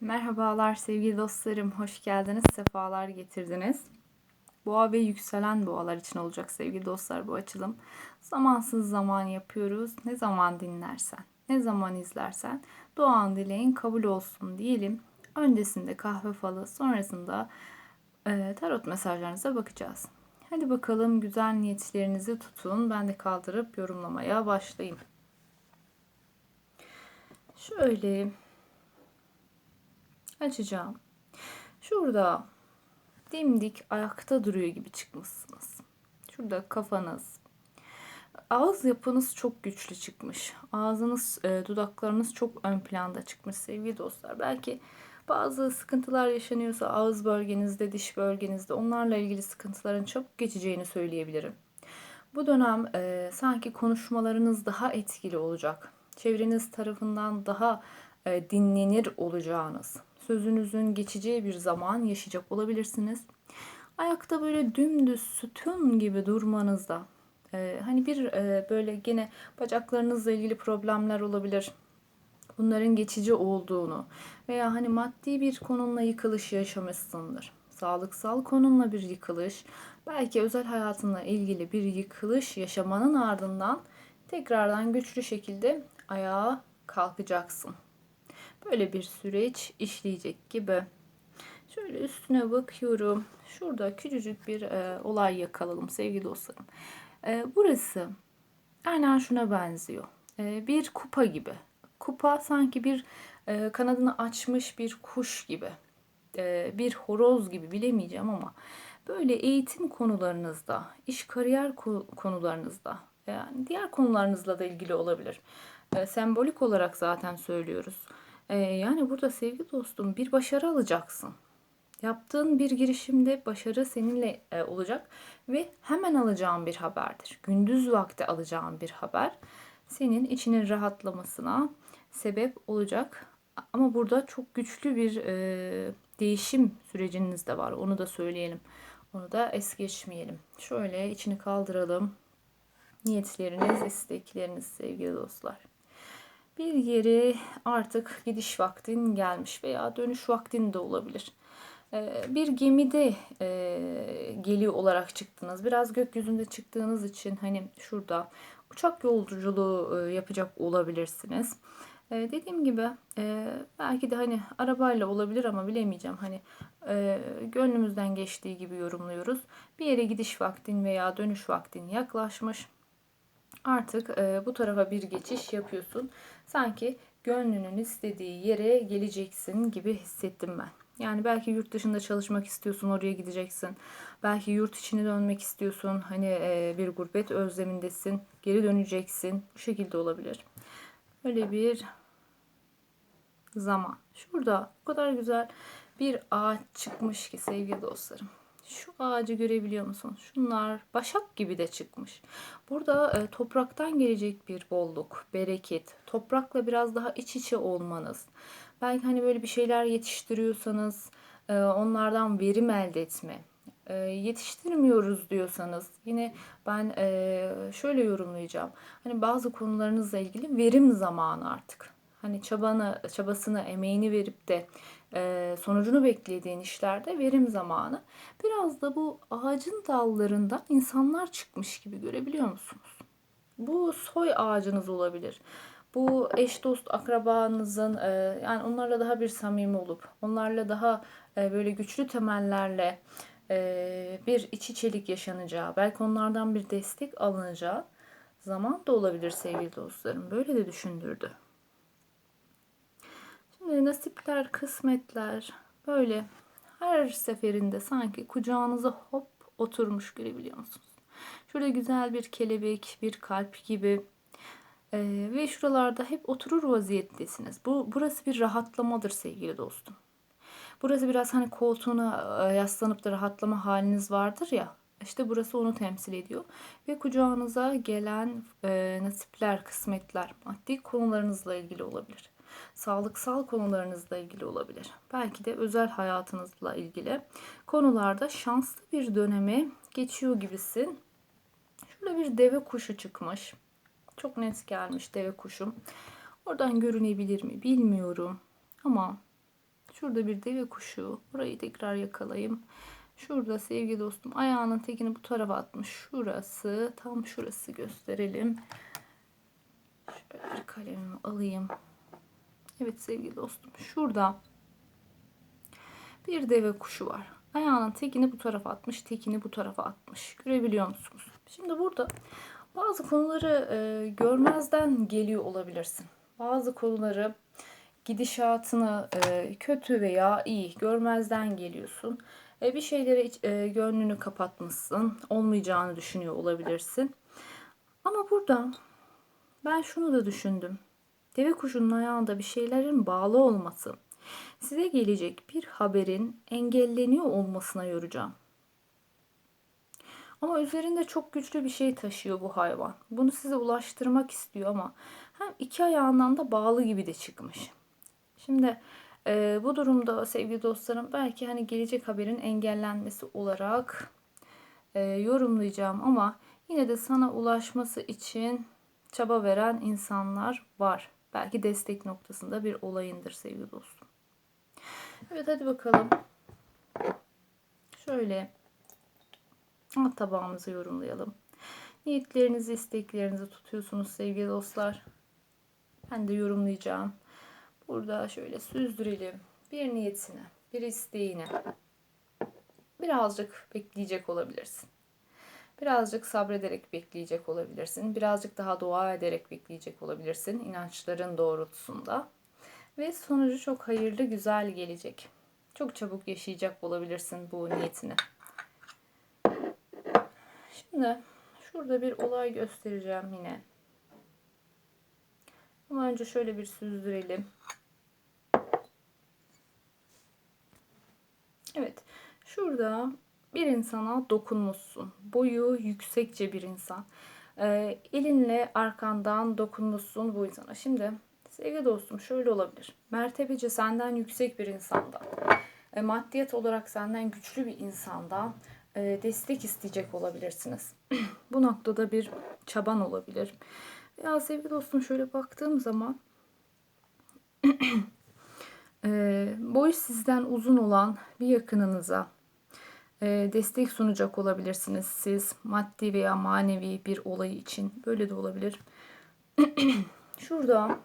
Merhabalar sevgili dostlarım, hoş geldiniz, sefalar getirdiniz. Boğa ve yükselen boğalar için olacak sevgili dostlar bu açılım. Zamansız zaman yapıyoruz. Ne zaman dinlersen, ne zaman izlersen duan dileğin kabul olsun diyelim. Öncesinde kahve falı, sonrasında e, tarot mesajlarınıza bakacağız. Hadi bakalım güzel niyetlerinizi tutun. Ben de kaldırıp yorumlamaya başlayayım. Şöyle açacağım. Şurada dimdik ayakta duruyor gibi çıkmışsınız. Şurada kafanız. Ağız yapınız çok güçlü çıkmış. Ağzınız, e, dudaklarınız çok ön planda çıkmış sevgili dostlar. Belki bazı sıkıntılar yaşanıyorsa ağız bölgenizde, diş bölgenizde onlarla ilgili sıkıntıların çabuk geçeceğini söyleyebilirim. Bu dönem e, sanki konuşmalarınız daha etkili olacak. Çevreniz tarafından daha e, dinlenir olacağınız, sözünüzün geçeceği bir zaman yaşayacak olabilirsiniz. Ayakta böyle dümdüz sütun gibi durmanızda e, hani bir e, böyle gene bacaklarınızla ilgili problemler olabilir. Bunların geçici olduğunu veya hani maddi bir konumla yıkılış yaşamışsındır. Sağlıksal konumla bir yıkılış, belki özel hayatınla ilgili bir yıkılış yaşamanın ardından tekrardan güçlü şekilde ayağa kalkacaksın. Böyle bir süreç işleyecek gibi. Şöyle üstüne bakıyorum. Şurada küçücük bir e, olay yakalalım sevgili dostlarım. E, burası aynen şuna benziyor. E, bir kupa gibi. Kupa sanki bir e, kanadını açmış bir kuş gibi. E, bir horoz gibi bilemeyeceğim ama böyle eğitim konularınızda, iş kariyer konularınızda, yani diğer konularınızla da ilgili olabilir. E, sembolik olarak zaten söylüyoruz. E, yani burada sevgi dostum bir başarı alacaksın. Yaptığın bir girişimde başarı seninle e, olacak ve hemen alacağın bir haberdir. Gündüz vakti alacağın bir haber senin içinin rahatlamasına sebep olacak. Ama burada çok güçlü bir e, değişim süreciniz de var. Onu da söyleyelim. Onu da es geçmeyelim. Şöyle içini kaldıralım. Niyetleriniz, istekleriniz sevgili dostlar. Bir yere artık gidiş vaktin gelmiş veya dönüş vaktin de olabilir. Ee, bir gemide e, geliyor olarak çıktınız. Biraz gökyüzünde çıktığınız için hani şurada uçak yolculuğu e, yapacak olabilirsiniz. Ee, dediğim gibi e, belki de hani arabayla olabilir ama bilemeyeceğim. Hani gönlümüzden geçtiği gibi yorumluyoruz. Bir yere gidiş vaktin veya dönüş vaktin yaklaşmış artık bu tarafa bir geçiş yapıyorsun. Sanki gönlünün istediği yere geleceksin gibi hissettim ben. Yani belki yurt dışında çalışmak istiyorsun, oraya gideceksin. Belki yurt içine dönmek istiyorsun. Hani e, bir gurbet özlemindesin, geri döneceksin. Bu şekilde olabilir. Öyle bir zaman. Şurada o kadar güzel bir ağaç çıkmış ki sevgili dostlarım. Şu ağacı görebiliyor musun? Şunlar başak gibi de çıkmış. Burada e, topraktan gelecek bir bolluk, bereket, toprakla biraz daha iç içe olmanız. Belki hani böyle bir şeyler yetiştiriyorsanız e, onlardan verim elde etme. E, yetiştirmiyoruz diyorsanız yine ben e, şöyle yorumlayacağım. Hani bazı konularınızla ilgili verim zamanı artık. Hani çabanı, çabasını, emeğini verip de sonucunu beklediğin işlerde verim zamanı. Biraz da bu ağacın dallarında insanlar çıkmış gibi görebiliyor musunuz? Bu soy ağacınız olabilir. Bu eş dost akrabanızın e, yani onlarla daha bir samimi olup onlarla daha e, böyle güçlü temellerle e, bir iç içelik yaşanacağı, belki onlardan bir destek alınacağı zaman da olabilir sevgili dostlarım. Böyle de düşündürdü. Nasipler, kısmetler böyle her seferinde sanki kucağınıza hop oturmuş görebiliyor musunuz? Şurada güzel bir kelebek, bir kalp gibi ee, ve şuralarda hep oturur vaziyettesiniz. Bu burası bir rahatlamadır sevgili dostum. Burası biraz hani koltuğuna e, yaslanıp da rahatlama haliniz vardır ya. İşte burası onu temsil ediyor. Ve kucağınıza gelen e, nasipler, kısmetler, maddi konularınızla ilgili olabilir sağlıksal konularınızla ilgili olabilir. Belki de özel hayatınızla ilgili konularda şanslı bir dönemi geçiyor gibisin. Şurada bir deve kuşu çıkmış. Çok net gelmiş deve kuşum. Oradan görünebilir mi bilmiyorum. Ama Şurada bir deve kuşu. Burayı tekrar yakalayayım. Şurada sevgili dostum ayağının tekini bu tarafa atmış. Şurası tam şurası gösterelim. Şöyle bir kalemimi alayım. Evet sevgili dostum şurada bir deve kuşu var. Ayağının tekini bu tarafa atmış, tekini bu tarafa atmış. Görebiliyor musunuz? Şimdi burada bazı konuları e, görmezden geliyor olabilirsin. Bazı konuları gidişatını e, kötü veya iyi görmezden geliyorsun. E, bir şeylere e, gönlünü kapatmışsın. Olmayacağını düşünüyor olabilirsin. Ama burada ben şunu da düşündüm. Deve kuşunun ayağında bir şeylerin bağlı olması size gelecek bir haberin engelleniyor olmasına yoracağım. Ama üzerinde çok güçlü bir şey taşıyor bu hayvan. Bunu size ulaştırmak istiyor ama hem iki ayağından da bağlı gibi de çıkmış. Şimdi e, bu durumda sevgili dostlarım belki hani gelecek haberin engellenmesi olarak e, yorumlayacağım ama yine de sana ulaşması için çaba veren insanlar var. Belki destek noktasında bir olayındır sevgili dostum. Evet hadi bakalım. Şöyle alt tabağımızı yorumlayalım. Niyetlerinizi, isteklerinizi tutuyorsunuz sevgili dostlar. Ben de yorumlayacağım. Burada şöyle süzdürelim. Bir niyetini, bir isteğini. Birazcık bekleyecek olabilirsin. Birazcık sabrederek bekleyecek olabilirsin. Birazcık daha dua ederek bekleyecek olabilirsin inançların doğrultusunda. Ve sonucu çok hayırlı, güzel gelecek. Çok çabuk yaşayacak olabilirsin bu niyetini. Şimdi şurada bir olay göstereceğim yine. Ama önce şöyle bir süzdürelim. Evet. Şurada bir insana dokunmuşsun. Boyu yüksekçe bir insan. Ee, elinle arkandan dokunmuşsun bu insana. Şimdi sevgili dostum şöyle olabilir. Mertebece senden yüksek bir insandan, e, maddiyat olarak senden güçlü bir insandan e, destek isteyecek olabilirsiniz. bu noktada bir çaban olabilir. Ya sevgili dostum şöyle baktığım zaman e, boyu sizden uzun olan bir yakınınıza e, destek sunacak olabilirsiniz. Siz maddi veya manevi bir olay için böyle de olabilir. Şurada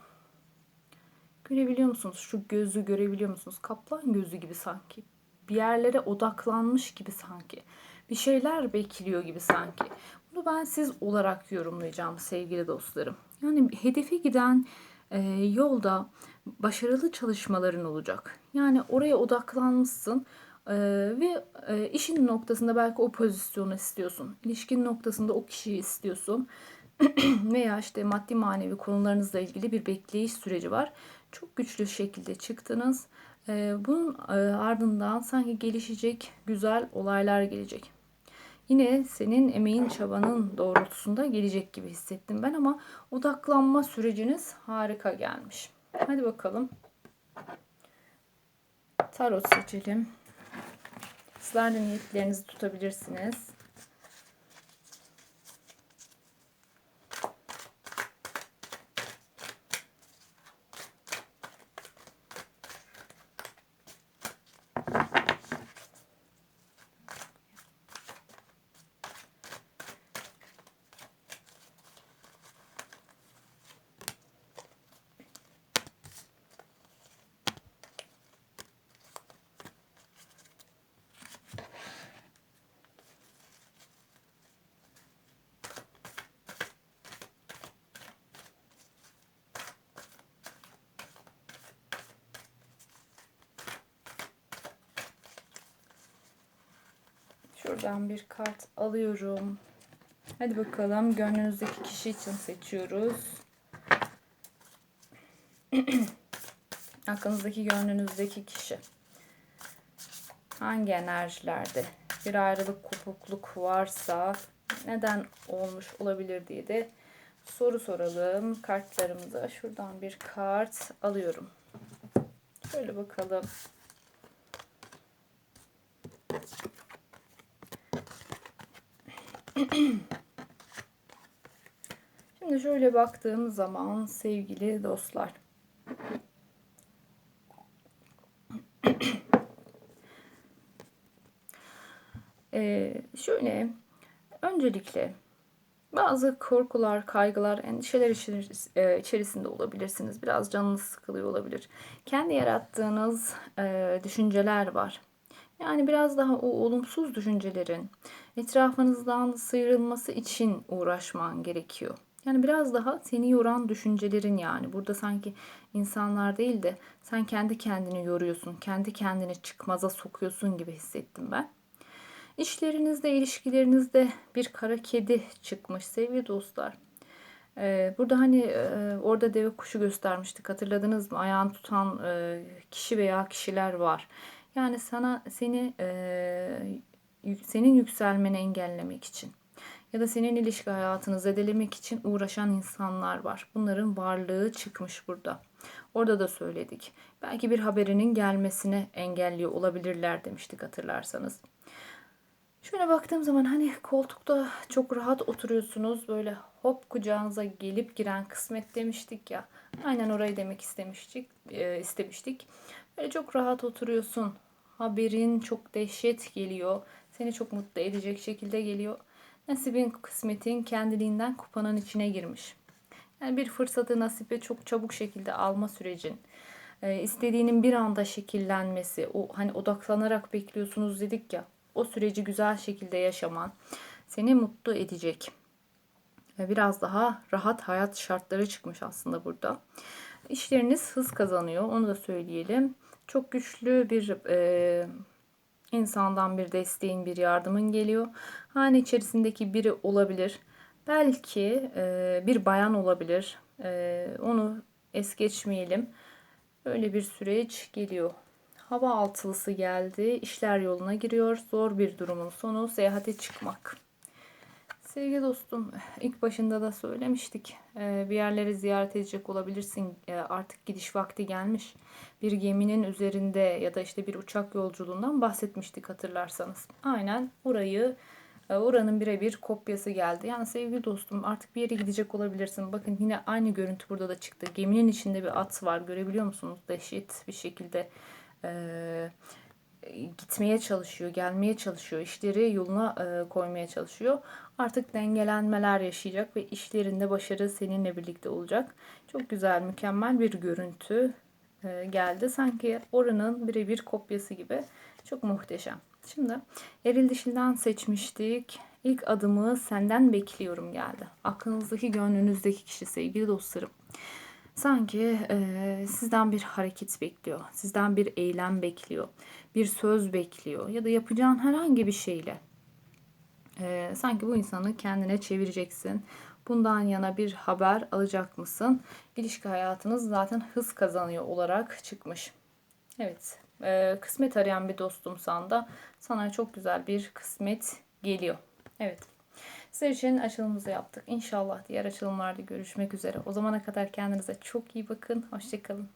görebiliyor musunuz? Şu gözü görebiliyor musunuz? Kaplan gözü gibi sanki. Bir yerlere odaklanmış gibi sanki. Bir şeyler bekliyor gibi sanki. Bunu ben siz olarak yorumlayacağım sevgili dostlarım. Yani hedefe giden e, yolda başarılı çalışmaların olacak. Yani oraya odaklanmışsın e, ve e, işin noktasında belki o pozisyonu istiyorsun. İlişkin noktasında o kişiyi istiyorsun. veya işte maddi manevi konularınızla ilgili bir bekleyiş süreci var. Çok güçlü şekilde çıktınız. E, bunun e, ardından sanki gelişecek güzel olaylar gelecek. Yine senin emeğin çabanın doğrultusunda gelecek gibi hissettim ben ama odaklanma süreciniz harika gelmiş. Hadi bakalım. Tarot seçelim. De niyetlerinizi tutabilirsiniz. Şuradan bir kart alıyorum. Hadi bakalım gönlünüzdeki kişi için seçiyoruz. Aklınızdaki gönlünüzdeki kişi. Hangi enerjilerde bir ayrılık kopukluk varsa neden olmuş olabilir diye de soru soralım kartlarımıza. Şuradan bir kart alıyorum. Şöyle bakalım. Şimdi şöyle baktığım zaman sevgili dostlar. ee, şöyle öncelikle bazı korkular, kaygılar, endişeler e, içerisinde olabilirsiniz. Biraz canınız sıkılıyor olabilir. Kendi yarattığınız e, düşünceler var. Yani biraz daha o olumsuz düşüncelerin etrafınızdan sıyrılması için uğraşman gerekiyor. Yani biraz daha seni yoran düşüncelerin yani. Burada sanki insanlar değil de sen kendi kendini yoruyorsun. Kendi kendini çıkmaza sokuyorsun gibi hissettim ben. İşlerinizde, ilişkilerinizde bir kara kedi çıkmış sevgili dostlar. Ee, burada hani e, orada deve kuşu göstermiştik hatırladınız mı? Ayağını tutan e, kişi veya kişiler var. Yani sana seni e, senin yükselmeni engellemek için ya da senin ilişki hayatını zedelemek için uğraşan insanlar var. Bunların varlığı çıkmış burada. Orada da söyledik. Belki bir haberinin gelmesini engelliyor olabilirler demiştik hatırlarsanız. Şöyle baktığım zaman hani koltukta çok rahat oturuyorsunuz. Böyle hop kucağınıza gelip giren kısmet demiştik ya. Aynen orayı demek istemiştik. e, istemiştik. Böyle çok rahat oturuyorsun. Haberin çok dehşet geliyor. Seni çok mutlu edecek şekilde geliyor. Nasibin kısmetin kendiliğinden kupanın içine girmiş. Yani bir fırsatı nasibe çok çabuk şekilde alma sürecin. e, istediğinin bir anda şekillenmesi. O hani odaklanarak bekliyorsunuz dedik ya. O süreci güzel şekilde yaşaman seni mutlu edecek. Biraz daha rahat hayat şartları çıkmış aslında burada. İşleriniz hız kazanıyor. Onu da söyleyelim. Çok güçlü bir e, insandan bir desteğin, bir yardımın geliyor. Hane içerisindeki biri olabilir. Belki e, bir bayan olabilir. E, onu es geçmeyelim. Böyle bir süreç geliyor. Hava altılısı geldi. İşler yoluna giriyor. Zor bir durumun sonu seyahate çıkmak. Sevgili dostum, ilk başında da söylemiştik. Ee, bir yerleri ziyaret edecek olabilirsin. Ee, Artık gidiş vakti gelmiş. Bir geminin üzerinde ya da işte bir uçak yolculuğundan bahsetmiştik hatırlarsanız. Aynen orayı, e, oranın birebir kopyası geldi. Yani sevgili dostum artık bir yere gidecek olabilirsin. Bakın yine aynı görüntü burada da çıktı. Geminin içinde bir at var. Görebiliyor musunuz? Dehşet bir şekilde e, gitmeye çalışıyor, gelmeye çalışıyor, işleri yoluna e, koymaya çalışıyor. Artık dengelenmeler yaşayacak ve işlerinde başarı seninle birlikte olacak. Çok güzel, mükemmel bir görüntü e, geldi. Sanki oranın birebir kopyası gibi. Çok muhteşem. Şimdi eril dişilden seçmiştik. İlk adımı senden bekliyorum geldi. Aklınızdaki, gönlünüzdeki kişi sevgili dostlarım. Sanki e, sizden bir hareket bekliyor, sizden bir eylem bekliyor, bir söz bekliyor ya da yapacağın herhangi bir şeyle e, sanki bu insanı kendine çevireceksin. Bundan yana bir haber alacak mısın? İlişki hayatınız zaten hız kazanıyor olarak çıkmış. Evet, e, kısmet arayan bir dostumsan da sana çok güzel bir kısmet geliyor. Evet. Sizler için açılımımızı yaptık. İnşallah diğer açılımlarda görüşmek üzere. O zamana kadar kendinize çok iyi bakın. Hoşçakalın.